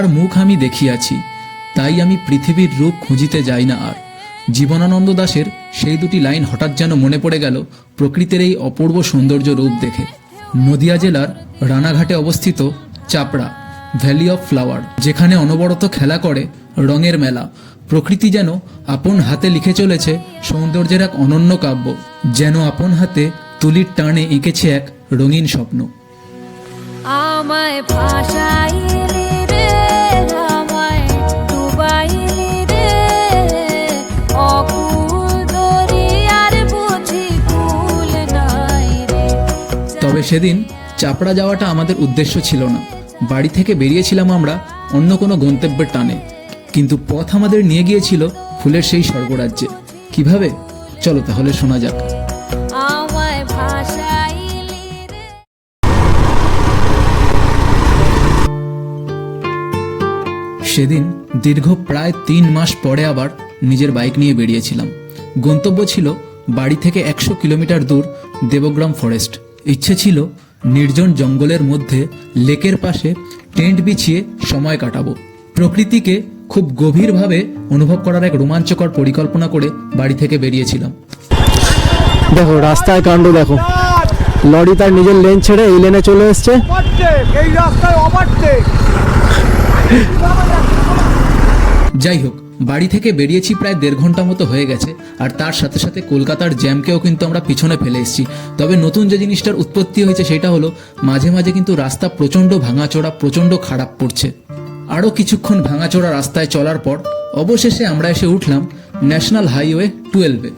যার মুখ আমি দেখিয়াছি, তাই আমি পৃথিবীর রূপ খুঁজিতে যাই না আর। জীবনানন্দ দাশের সেই দুটি লাইন হঠাৎ যেন মনে পড়ে গেল প্রকৃতির এই অপূর্ব সৌন্দর্য রূপ দেখে। নদিয়া জেলার রানাঘাটে অবস্থিত চাপড়া ভ্যালি অফ ফ্লাওয়ার যেখানে অনবরত খেলা করে রঙের মেলা। প্রকৃতি যেন আপন হাতে লিখে চলেছে সৌন্দর্যের এক অনন্য কাব্য, যেন আপন হাতে তুলির টানে এঁকেছে এক রঙিন স্বপ্ন। আমায় ভাসাইলি তবে সেদিন চাপড়া যাওয়াটা আমাদের উদ্দেশ্য ছিল না। বাড়ি থেকে বেরিয়েছিলাম আমরা অন্য কোনো গন্তব্যের টানে। কিন্তু পথ আমাদের নিয়ে গিয়েছিল ফুলের সেই স্বর্গরাজ্যে। কীভাবে? চলো তাহলে শোনা যাক। সেদিন দীর্ঘ প্রায় তিন মাস পরে আবার নিজের বাইক নিয়ে বেরিয়েছিলাম। গন্তব্য ছিল বাড়ি থেকে একশো কিলোমিটার দূর দেবগ্রাম ফরেস্ট। ইচ্ছে ছিল নির্জন জঙ্গলের মধ্যে লেকের পাশে টেন্ট বিছিয়ে সময় কাটাবো। প্রকৃতিকে খুব গভীরভাবে অনুভব করার এক রোমাঞ্চকর পরিকল্পনা করে বাড়ি থেকে বেরিয়েছিলাম। দেখো রাস্তায় কাণ্ড দেখো। লরি তার নিজের লেন ছেড়ে এই লেনে চলে এসছে। ওভারটেক এই রাস্তায় ওভারটেক যাই হোক বাড়ি থেকে বেরিয়েছি প্রায় দেড় ঘণ্টা মতো হয়ে গেছে, আর তার সাথে সাথে কলকাতার জ্যামকেও কিন্তু আমরা পিছনে ফেলে এসেছি। তবে নতুন যে জিনিসটার উৎপত্তি হয়েছে সেটা হলো, মাঝে মাঝে কিন্তু রাস্তা প্রচণ্ড ভাঙাচোড়া প্রচণ্ড খারাপ পড়ছে। আরও কিছুক্ষণ ভাঙাচোড়া রাস্তায় চলার পর, অবশেষে আমরা এসে উঠলাম ন্যাশনাল হাইওয়ে টুয়েলভে।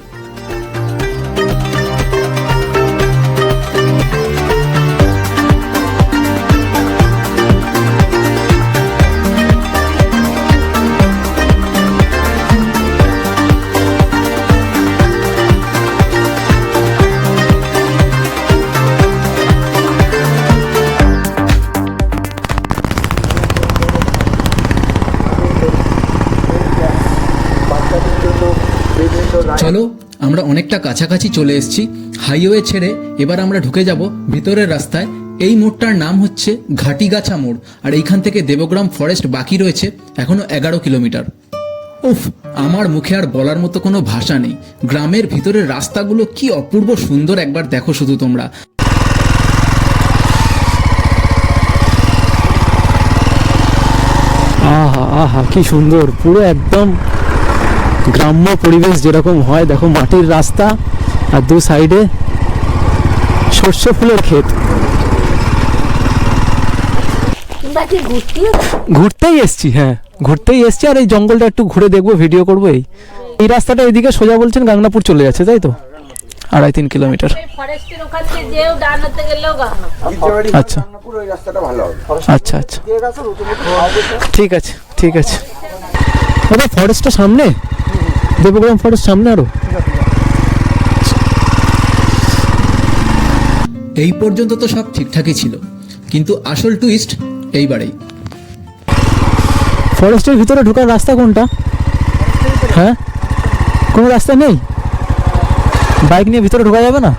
চলো, আমরা অনেকটা কাছাকাছি চলে এসেছি। হাইওয়ে ছেড়ে এবার আমরা ঢুকে যাব ভিতরের রাস্তায়। এই মোড়টার নাম হচ্ছে ঘাটিগাছা মোড়, আর এইখান থেকে দেবগ্রাম ফরেস্ট বাকি রয়েছে এখনও এগারো কিলোমিটার। উফ, আমার মুখে আর বলার মতো কোনো ভাষা নেই। গ্রামের ভিতরের রাস্তাগুলো কি অপূর্ব সুন্দর একবার দেখো শুধু তোমরা। আহা আহা, কি সুন্দর, পুরো একদম গ্রাম্য পরিবেশ যেরকম হয় দেখো মাটির রাস্তা আর দু সাইডে সর্ষে ফুলের ক্ষেত। ঘুরতেই এসছি হ্যাঁ। ঘুরতেই এসছি আর এই জঙ্গলটা একটু ঘুরে দেখব ভিডিও করব এই। এই রাস্তাটা এদিকে সোজা বলছেন গাংনাপুর চলে যাচ্ছে তাই তো? আড়াই তিন কিলোমিটার। আচ্ছা। আচ্ছা আচ্ছা। ঠিক আছে ঠিক আছে। দাদা ফরেস্টটা সামনে? দেবগ্রাম ফরেস্ট সামনে আরও। এই পর্যন্ত তো সব ঠিকঠাকই ছিল কিন্তু আসল টুইস্ট এইবারেই। ফরেস্টের ভিতরে ঢোকার রাস্তা কোনটা? হ্যাঁ? কোনো রাস্তা নেই? বাইক নিয়ে ভিতরে ঢোকা যাবে না?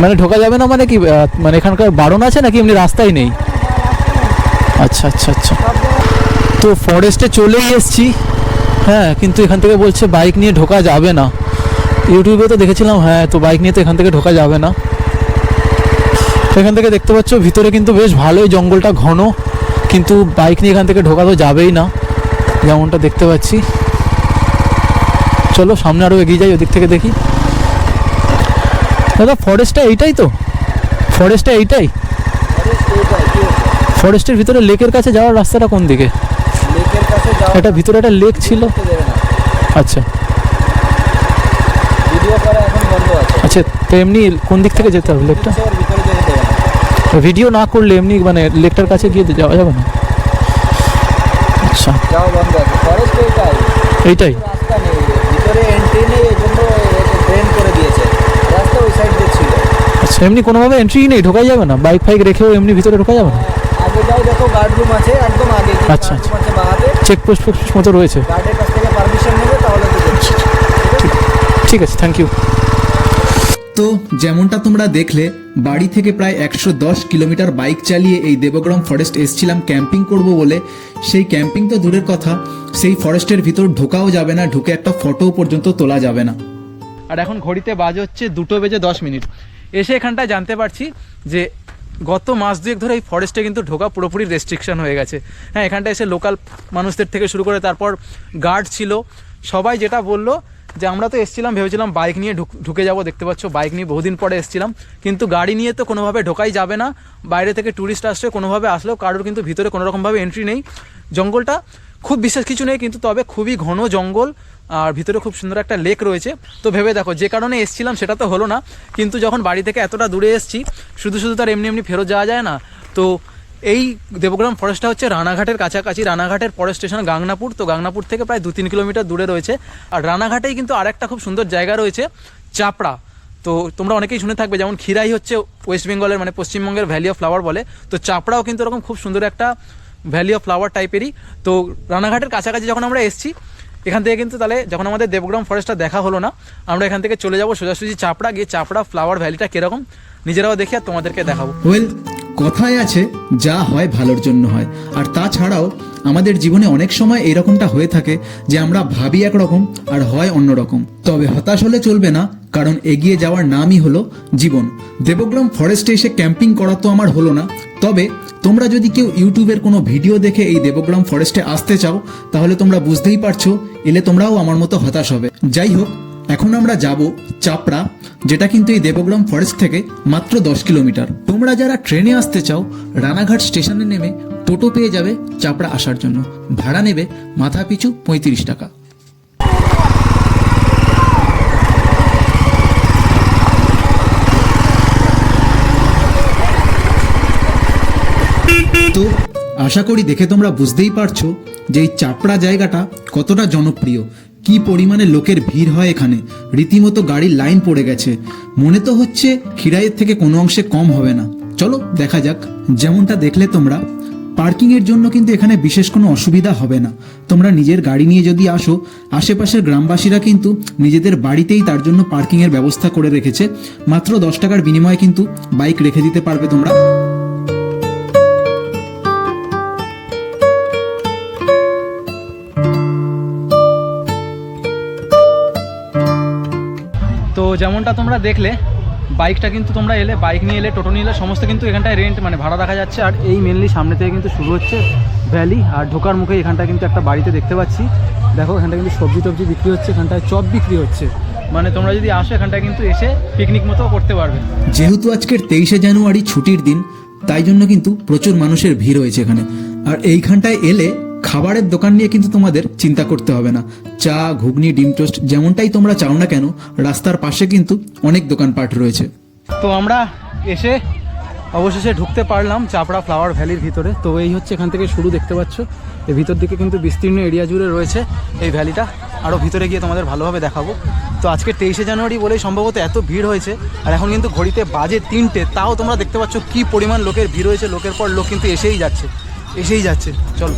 মানে ঢোকা যাবে না মানে কি মানে এখানকার বারণ আছে নাকি? এমনি রাস্তাই নেই। আচ্ছা আচ্ছা আচ্ছা। তো ফরেস্টে চলেই এসছি। হ্যাঁ কিন্তু এখান থেকে বলছে বাইক নিয়ে ঢোকা যাবে না। ইউটিউবে তো দেখেছিলাম হ্যাঁ তো বাইক নিয়ে তো এখান থেকে ঢোকা যাবে না। তো এখান থেকে দেখতে পাচ্ছ, ভিতরে কিন্তু বেশ ভালোই জঙ্গলটা ঘন, কিন্তু বাইক নিয়ে এখান থেকে ঢোকা তো যাবেই না, যেমনটা দেখতে পাচ্ছি। চলো, সামনে আরও এগিয়ে যাই, ওদিক থেকে দেখি। দাদা ফরেস্টটা এইটাই তো? ফরেস্টটা এইটাই? ফরেস্টের ভিতরে লেকের কাছে যাওয়ার রাস্তাটা কোন দিকে? এটা ভিতরে একটা লেক ছিল? আচ্ছা। আচ্ছা তো এমনি কোন দিক থেকে যেতে হবে লেকটা ভিডিও না। করলে এমনি মানে লেকটার কাছে গিয়ে যাওয়া যাবে না? আচ্ছা। যাও বন্ধ এইটাই। আচ্ছা এমনি কোনোভাবে এন্ট্রি নেই ঢোকাই যাবে না? বাইক ফাইক রেখেও এমনি ভিতরে ঢোকা যাবে না? আগে যাও দেখো গার্ড রুম আছে একদম আগে আচ্ছা, চেকপোস্ট ফেকপোস্ট মতো রয়েছে। গার্ডের কাছ থেকে পারমিশন নেবে তাহলে ঠিক আছে। থ্যাংক ইউ তো যেমনটা তোমরা দেখলে বাড়ি থেকে প্রায় একশো দশ কিলোমিটার বাইক চালিয়ে এই দেবগ্রাম ফরেস্ট এসছিলাম ক্যাম্পিং করব বলে। সেই ক্যাম্পিং তো দূরের কথা সেই ফরেস্টের ভিতর ঢোকাও যাবে না ঢুকে একটা ফটো পর্যন্ত তোলা যাবে না। আর এখন ঘড়িতে বাজে হচ্ছে দুটো বেজে দশ মিনিট। এসে এখানটায় জানতে পারছি যে গত মাস দুয়েক ধরে এই ফরেস্টে কিন্তু ঢোকা পুরোপুরি রেস্ট্রিকশন হয়ে গেছে। হ্যাঁ এখানটায় এসে লোকাল মানুষদের থেকে শুরু করে তারপর গার্ড ছিল। সবাই যেটা বলল যে, আমরা তো এসছিলাম, ভেবেছিলাম বাইক নিয়ে ঢুক- ঢুকে যাব, দেখতে পাচ্ছ বাইক নিয়ে বহুদিন পরে এসছিলাম। কিন্তু গাড়ি নিয়ে তো কোনোভাবে ঢোকাই যাবে না। বাইরে থেকে ট্যুরিস্ট আসলে কোনোভাবে আসলেও কারোর কিন্তু ভিতরে কোনো রকমভাবে এন্ট্রি নেই। জঙ্গলটা খুব বিশেষ কিছু নেই, কিন্তু তবে খুবই ঘন জঙ্গল। আর ভিতরে খুব সুন্দর একটা লেক রয়েছে। তো ভেবে দেখো, যে কারণে এসছিলাম সেটা তো হলো না, কিন্তু যখন বাড়ি থেকে এতটা দূরে এসেছি, শুধু শুধু তার এমনি এমনি ফেরত যাওয়া যায় না, তো এই দেবগ্রাম ফরেস্টটা হচ্ছে রানাঘাটের কাছাকাছি। রানাঘাটের পরের স্টেশন গাংনাপুর, তো গাংনাপুর থেকে প্রায় দু তিন কিলোমিটার দূরে রয়েছে। আর রানাঘাটেই কিন্তু আরেকটা খুব সুন্দর জায়গা রয়েছে, চাপড়া। তো তোমরা অনেকেই শুনে থাকবে, যেমন খিরাই হচ্ছে ওয়েস্ট বেঙ্গলের মানে পশ্চিমবঙ্গের ভ্যালি অফ ফ্লাওয়ার বলে। তো চাপড়াও কিন্তু এরকম খুব সুন্দর একটা ভ্যালি অফ ফ্লাওয়ার টাইপেরই তো রানাঘাটের কাছাকাছি যখন আমরা এসেছি এখান থেকে কিন্তু তাহলে যখন আমাদের দেবগ্রাম ফরেস্টটা দেখা হলো না, আমরা এখান থেকে চলে যাব সোজাসুজি চাপড়া, গিয়ে চাপড়া ফ্লাওয়ার ভ্যালিটা কীরকম, নিজেরাও দেখে আর তোমাদেরকে দেখাবো। ওয়েল কথায় আছে, যা হয় ভালোর জন্য হয়। আর তাছাড়াও, আমাদের জীবনে অনেক সময় এরকমটা হয়ে থাকে যে আমরা ভাবি একরকম আর হয় অন্যরকম। তবে হতাশ হলে চলবে না কারণ এগিয়ে যাওয়ার নামই হলো জীবন। দেবগ্রাম ফরেস্টে এসে ক্যাম্পিং করা তো আমার হলো না। তবে তোমরা যদি কেউ ইউটিউবের কোনো ভিডিও দেখে এই দেবগ্রাম ফরেস্টে আসতে চাও, তাহলে তোমরা বুঝতেই পারছ, এলে তোমরাও আমার মতো হতাশ হবে। যাই হোক, এখন আমরা যাব চাপড়া, যেটা কিন্তু এই দেবগ্রাম ফরেস্ট থেকে মাত্র দশ কিলোমিটার। তোমরা যারা ট্রেনে আসতে চাও, রানাঘাট স্টেশনে নেমে টোটো পেয়ে যাবে চাপড়া আসার জন্য। ভাড়া নেবে মাথা পিছু পঁয়ত্রিশ টাকা। তো আশা করি দেখে তোমরা বুঝতেই পারছ যে এই চাপড়া জায়গাটা কতটা জনপ্রিয়। কি পরিমাণে লোকের ভিড় হয় এখানে। রীতিমতো গাড়ির লাইন পড়ে গেছে। মনে তো হচ্ছে খিরাইয়ের থেকে কোনো অংশে কম হবে না। চলো, দেখা যাক। যেমনটা দেখলে তোমরা পার্কিং এর জন্য কিন্তু এখানে বিশেষ কোনো অসুবিধা হবে না। তোমরা নিজের গাড়ি নিয়ে যদি আসো, আশেপাশের গ্রামবাসীরা কিন্তু নিজেদের বাড়িতেই তার জন্য পার্কিং এর ব্যবস্থা করে রেখেছে। মাত্র দশ টাকার বিনিময়ে কিন্তু বাইক রেখে দিতে পারবে তোমরা। যেমনটা তোমরা দেখলে, বাইকটা কিন্তু তোমরা এলে, বাইক নিয়ে এলে, টোটো নিয়ে এলে, সমস্ত কিন্তু এখানটায় রেন্ট মানে ভাড়া দেখা যাচ্ছে। আর এই মেনলি সামনে থেকে কিন্তু শুরু হচ্ছে ভ্যালি আর ঢোকার মুখে এখানটা কিন্তু একটা বাড়িতে দেখতে পাচ্ছি। দেখো, এখানটা কিন্তু সবজি টবজি বিক্রি হচ্ছে, এখানটায় চপ বিক্রি হচ্ছে। মানে তোমরা যদি আসো, এখানটায় কিন্তু এসে পিকনিক মতো করতে পারবে। যেহেতু আজকের তেইশে জানুয়ারি ছুটির দিন, তাই জন্য কিন্তু প্রচুর মানুষের ভিড় হয়েছে এখানে। আর এইখানটায় এলে খাবারের দোকান নিয়ে কিন্তু তোমাদের চিন্তা করতে হবে না। চা, ঘুগনি, ডিম টোস্ট যেমনটাই তোমরা চাও না কেন, রাস্তার পাশে কিন্তু অনেক দোকানপাট রয়েছে। তো আমরা এসে অবশেষে ঢুকতে পারলাম চাপড়া ফ্লাওয়ার ভ্যালির ভিতরে। তো এই হচ্ছে এখান থেকে শুরু দেখতে পাচ্ছ। এই ভিতর দিকে কিন্তু বিস্তীর্ণ এরিয়া জুড়ে রয়েছে এই ভ্যালিটা। আরও ভিতরে গিয়ে তোমাদের ভালোভাবে দেখাবো। তো আজকে তেইশে জানুয়ারি বলেই সম্ভবত এত ভিড় হয়েছে, আর এখন কিন্তু ঘড়িতে বাজে তিনটে, তাও তোমরা দেখতে পাচ্ছ কি পরিমাণ লোকের ভিড় হয়েছে। লোকের পর লোক কিন্তু এসেই যাচ্ছে। এসেই যাচ্ছে। চলো।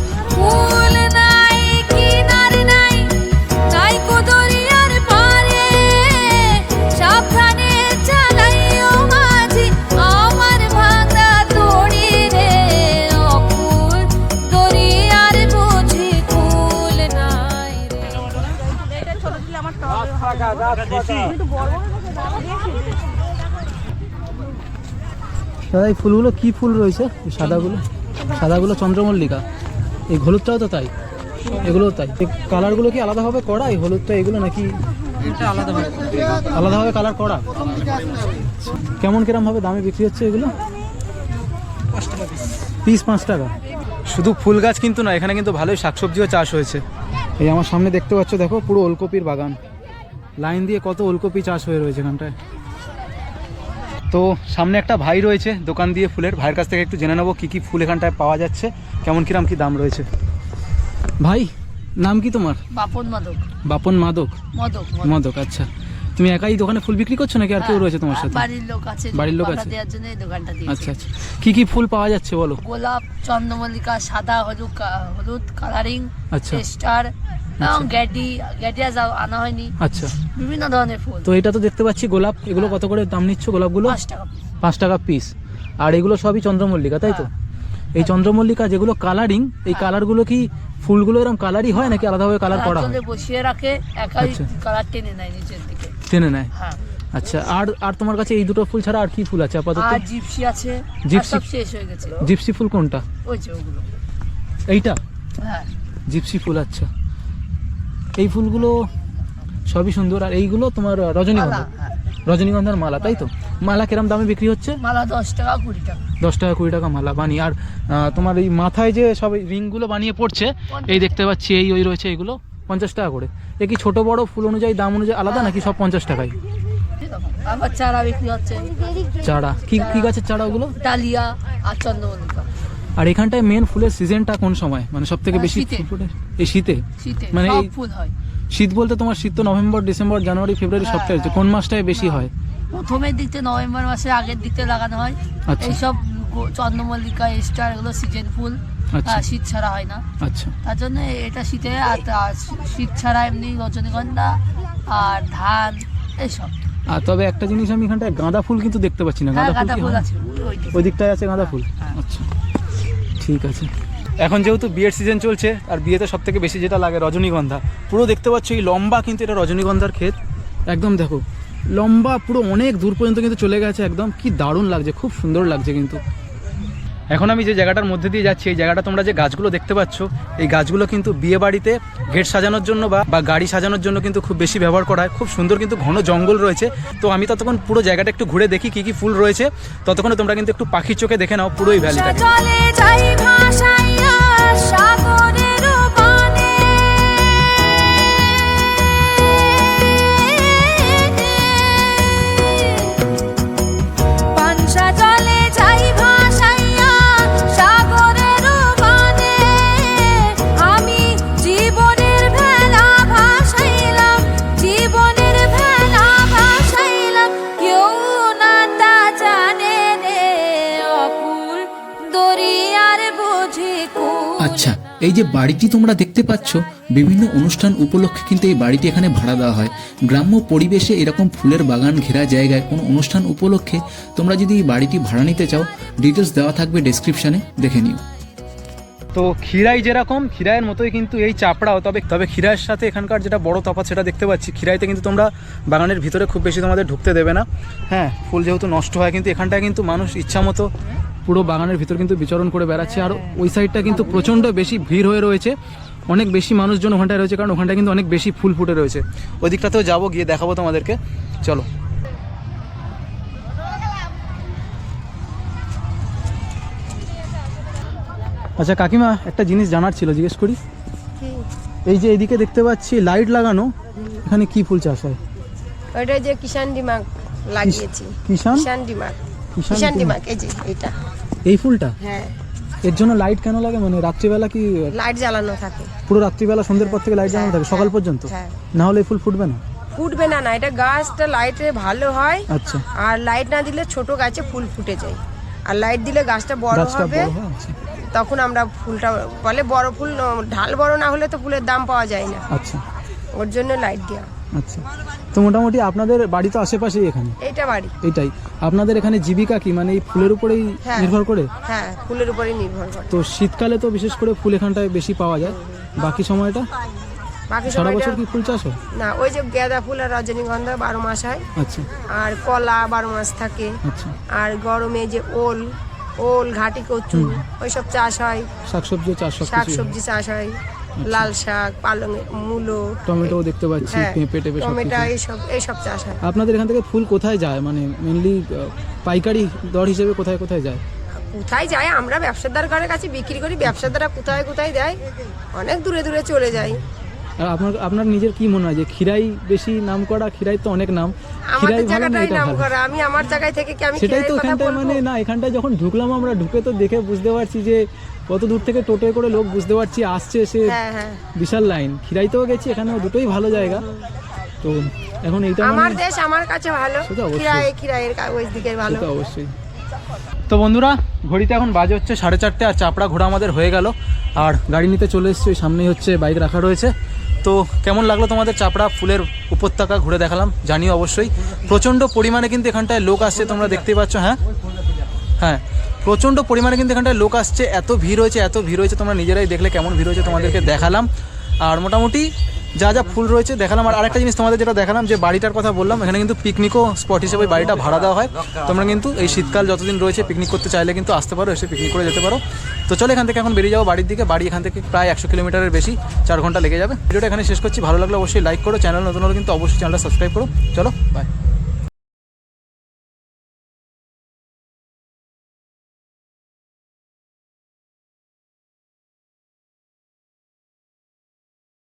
দাদা এই ফুলগুলো কি ফুল রয়েছে? সাদাগুলো? সাদাগুলো চন্দ্রমল্লিকা এই হলুদটাও তো তাই এগুলোও তাই। এই কালারগুলো কি আলাদাভাবে করা এই হলুদটা এগুলো নাকি আলাদাভাবে আলাদাভাবে কালার করা কেমন কিরম ভাবে দামে বিক্রি হচ্ছে এগুলো? পিস পাঁচ টাকা। শুধু ফুল গাছ কিন্তু না এখানে কিন্তু ভালোই শাকসবজিও চাষ হয়েছে। এই আমার সামনে দেখতে পাচ্ছ দেখো পুরো ওলকপির বাগান। লাইন দিয়ে কত ওলকপি চাষ হয়ে রয়েছে এখানটায়। তো সামনে একটা ভাই রয়েছে দোকান দিয়ে ফুলের। ভাইয়ের কাছ থেকে একটু জেনে নেব কী কী ফুল এখানটায় পাওয়া যাচ্ছে কেমন কিরাম কি দাম রয়েছে। ভাই নাম কি তোমার? বাপন মাদক। বাপন মাদক? মাদক মাদক। আচ্ছা। তুমি একাই দোকানে ফুল বিক্রি করছ নাকি আর কেউ রয়েছে তোমার সাথে? বাড়ির লোক আছে বাড়ির লোক আছে? দেওয়ার জন্য এই দোকানটা দিয়েছে। আচ্ছা আচ্ছা। কি কি ফুল পাওয়া যাচ্ছে বলো? গোলাপ চন্দ্রমল্লিকা সাদা হলুদ হলুদ কালারিং আচ্ছা। স্টার এবং গ্যাডি গ্যাডিয়া যাও আনা হয়নি। আচ্ছা। বিভিন্ন ধরনের ফুল। তো এটা তো দেখতে পাচ্ছি গোলাপ। এগুলো কত করে দাম নিচ্ছ গোলাপগুলো? পাঁচ টাকা পাঁচ টাকা পিস আর এগুলো সবই চন্দ্রমল্লিকা তাই তো? এই চন্দ্রমল্লিকা যেগুলো কালারিং এই কালারগুলো কি ফুলগুলো এরকম কালারই হয় নাকি আলাদাভাবে কালার করা হয়? বসিয়ে রাখে একাই আচ্ছা। কালার টেনে নেয় নিচের দিকে। টেনে নেয়? হ্যাঁ। আচ্ছা আর আর তোমার কাছে এই দুটো ফুল ছাড়া আর কি ফুল আছে আপাতত? আর জিপসি আছে জিপসি? সব শেষ হয়ে গেছে। জিপসি ফুল কোনটা? ওই যে ওগুলো। এইটা? হ্যাঁ। জিপসি ফুল আচ্ছা। এই ফুলগুলো সবই সুন্দর আর এইগুলো তোমার রজনীগন্ধা। হ্যাঁ। রজনীগন্ধার মালা তাই তো? মালা কিরম দামে বিক্রি হচ্ছে? মালা দশ টাকা কুড়ি টাকা। দশ টাকা কুড়ি টাকা মালা বানিয়ে আর তোমার এই মাথায় যে সব রিংগুলো বানিয়ে পড়ছে এই দেখতে পাচ্ছি এই ওই রয়েছে এইগুলো পঞ্চাশ টাকা করে। এ কি ছোট বড় ফুল অনুযায়ী দাম অনুযায়ী আলাদা নাকি সব পঞ্চাশ টাকায়। আবার চারা বিক্রি হচ্ছে। চারা। কি কি গাছের চারা ওগুলো? ডালিয়া আর চন্দ্রমল্লিকা। আর এখানটায় মেন ফুলের সিজনটা কোন সময়? মানে সব থেকে বেশি শীতে। ফুল এই শীতে? মানে ফুল হয়। শীত বলতে তোমার শীত তো নভেম্বর ডিসেম্বর জানুয়ারি ফেব্রুয়ারি হ্যাঁ, সপ্তাহে হচ্ছে। কোন মাসটায় বেশি হয়। প্রথমের দিক থেকে নভেম্বর মাসের আগের দিক থেকে লাগানো হয়। আচ্ছা। এইসব চন্দ্রমল্লিকা স্টার এগুলো সিজন ফুল। আচ্ছা। শীত ছাড়া হয় না। আচ্ছা। তার জন্য এটা শীতে আর শীত ছাড়া এমনি রজনীগন্ধা আর ধান এইসব। আর তবে একটা জিনিস আমি এখানটায় গাঁদা ফুল কিন্তু দেখতে পাচ্ছি না। হ্যাঁ গাঁদা ফুল হয়? আছে ওই- ওই দিকে। ওই দিকটায় আছে গাঁদা ফুল? হ্যাঁ। আচ্ছা। ঠিক আছে। এখন যেহেতু বিয়ের সিজন চলছে, আর বিয়েতে সব থেকে বেশি যেটা লাগে রজনীগন্ধা। পুরো দেখতে পাচ্ছ এই লম্বা কিন্তু এটা রজনীগন্ধার ক্ষেত। একদম দেখো, লম্বা পুরো অনেক দূর পর্যন্ত কিন্তু চলে গেছে একদম। কি দারুণ লাগছে, খুব সুন্দর লাগছে কিন্তু। এখন আমি যে জায়গাটার মধ্যে দিয়ে যাচ্ছি, এই জায়গাটা তোমরা যে গাছগুলো দেখতে পাচ্ছ, এই গাছগুলো কিন্তু বিয়ে বাড়িতে গেট সাজানোর জন্য বা বা গাড়ি সাজানোর জন্য কিন্তু খুব বেশি ব্যবহার করা হয়। খুব সুন্দর কিন্তু ঘন জঙ্গল রয়েছে। তো আমি ততক্ষণ পুরো জায়গাটা একটু ঘুরে দেখি কি কি ফুল রয়েছে। ততক্ষণে তোমরা কিন্তু একটু পাখির চোখে দেখে নাও পুরোই এই ভ্যালিটাকে এই যে বাড়িটি তোমরা দেখতে পাচ্ছ, বিভিন্ন অনুষ্ঠান উপলক্ষে কিন্তু এই বাড়িটি এখানে ভাড়া দেওয়া হয়। গ্রাম্য পরিবেশে এরকম ফুলের বাগান ঘেরা জায়গায় কোনো অনুষ্ঠান উপলক্ষে তোমরা যদি এই বাড়িটি ভাড়া নিতে চাও ডিটেলস দেওয়া থাকবে ডেসক্রিপশনে দেখে নিও। তো খিরাই যেরকম খিরাইয়ের মতোই কিন্তু এই চাপড়াও। তবে তবে খিরাইয়ের সাথে এখানকার যেটা বড় তফাৎ সেটা দেখতে পাচ্ছি খিরাইতে কিন্তু তোমরা বাগানের ভিতরে খুব বেশি তোমাদের ঢুকতে দেবে না। হ্যাঁ ফুল যেহেতু নষ্ট হয়, কিন্তু এখানটায় কিন্তু মানুষ ইচ্ছা মতো পুরো বাগানের ভিতর কিন্তু বিচরণ করে বেড়াচ্ছে আর ওই সাইডটা কিন্তু প্রচণ্ড বেশি ভিড় হয়ে রয়েছে। অনেক বেশি মানুষজন ওখানটায় রয়েছে কারণ ওখানটায় কিন্তু অনেক বেশি ফুল ফুটে রয়েছে। ওই দিকটাতেও যাব গিয়ে দেখাবো তোমাদেরকে। চলো। আচ্ছা কাকিমা একটা জিনিস জানার ছিল জিজ্ঞেস করি? এই যে এইদিকে দেখতে পাচ্ছি লাইট লাগানো। এখানে কি ফুল চাষ হয়? ওইটা যে কিষান ডিমাগ লাগিয়েছি। কিষান কিষান ডিমাগ। কিষান। ডিমাগ। এই যে এটা এই ফুলটা? হ্যাঁ। এর জন্য লাইট কেন লাগে? মানে রাত্রিবেলা কি লাইট জ্বালানো থাকে। পুরো রাত্রিবেলা সন্ধ্যের পর থেকে লাইট জ্বালানো থাকে? সকাল পর্যন্ত? হ্যাঁ। না হলে এই ফুল ফুটবে না? ফুটবে না না। এটা গাছটা লাইটে ভালো হয়। আচ্ছা। আর লাইট না দিলে ছোট গাছে ফুল ফুটে যায়। আর লাইট দিলে গাছটা বড় হবে। হয় আচ্ছা। তখন আমরা ফুলটা বলে বড় ফুল ঢাল বড় না হলে তো ফুলের দাম পাওয়া যায় না। আচ্ছা। ওর জন্য লাইট দেওয়া আচ্ছা। তো মোটামুটি আপনাদের বাড়ি তো আশেপাশেই এখানে? এইটা বাড়ি। এটাই। আপনাদের এখানে জীবিকা কি? মানে এই ফুলের উপরেই হ্যাঁ। নির্ভর করে? হ্যাঁ ফুলের উপরেই নির্ভর করে। তো শীতকালে তো বিশেষ করে ফুল এখানটায় বেশি পাওয়া যায়। বাকি সময়টা? বাকি সারা সময়টা বছর কি ফুল চাষ হয়? না ওই যে গাঁদা ফুল আর রজনীগন্ধা বারো মাস হয়। আচ্ছা। আর কলা বারো মাস থাকে। আচ্ছা। আর গরমে যে ওল ওল ঘাটি কচু ওইসব চাষ হয়। শাকসবজি চাষ সব শাক কিছু সবজি চাষ হয়। লাল শাক পালং মূলো টমেটো দেখতে পাচ্ছি হ্যাঁ পেঁপে টেপে সব টমেটো এইসব এইসব চাষ হয়। আপনাদের এখান থেকে ফুল কোথায় যায়? মানে মেনলি পাইকারি দর হিসেবে কোথায় কোথায় যায়? কোথায় যায়? আমরা ব্যবসাদারের কাছে বিক্রি করি ব্যবসাদাররা কোথায় কোথায় দেয়? অনেক দূরে দূরে চলে যায়। আর আপনার আপনার নিজের কি মনে হয় যে খিরাই বেশি নাম করা? খিরাই তো অনেক নাম। খিরাই ভালো না এটা করা। আমি আমার জায়গায় থেকে কি আমি সেটাই তো বলব? মানে না এখানটায় যখন ঢুকলাম আমরা ঢুকে তো দেখে বুঝতে পারছি যে কত দূর থেকে টোটোয় করে লোক বুঝতে পারছি আসছে সে হ্যাঁ হ্যাঁ। বিশাল লাইন। খিরাইতেও গেছি এখানেও দুটোই ভালো জায়গা। তো এখন এইটা আমার মানে দেশ আমার কাছে ভালো। খিরাই খিরাইয়ের কা- ওই দিকের ভালো। অবশ্যই। তো বন্ধুরা ঘড়িতে এখন বাজে হচ্ছে সাড়ে চারটে আর চাপড়া ঘোরা আমাদের হয়ে গেল। আর গাড়ি নিতে চলে এসেছি ওই সামনেই হচ্ছে বাইক রাখা রয়েছে। তো কেমন লাগল তোমাদের চাপড়া ফুলের উপত্যকা ঘুরে দেখালাম? জানিও অবশ্যই। প্রচণ্ড পরিমাণে কিন্তু এখানটায় লোক আসছে তোমরা দেখতেই পাচ্ছ হ্যাঁ? হ্যাঁ। প্রচণ্ড পরিমাণে কিন্তু এখানটায় লোক আসছে, এত ভিড় হয়েছে, এত ভিড় হয়েছে, তোমরা নিজেরাই দেখলে কেমন ভিড় হয়েছে তোমাদেরকে দেখালাম। আর মোটামুটি যা যা ফুল রয়েছে দেখালাম, আর আরেকটা জিনিস তোমাদের যেটা দেখালাম, যে বাড়িটার কথা বললাম, এখানে কিন্তু পিকনিকও স্পট হিসেবে বাড়িটা ভাড়া দেওয়া হয়। তোমরা কিন্তু এই শীতকাল যতদিন রয়েছে পিকনিক করতে চাইলে কিন্তু আসতে পারো, এসে পিকনিক করে যেতে পারো। তো চলো এখান থেকে এখন বেরিয়ে যাব বাড়ির দিকে, বাড়ি এখান থেকে প্রায় একশো কিলোমিটারের বেশি, চার ঘণ্টা লেগে যাবে। ভিডিওটা এখানে শেষ করছি, ভালো লাগলে অবশ্যই লাইক করো চ্যানেল নতুন হলে কিন্তু অবশ্যই চ্যানেলটা সাবস্ক্রাইব করো। চলো বাই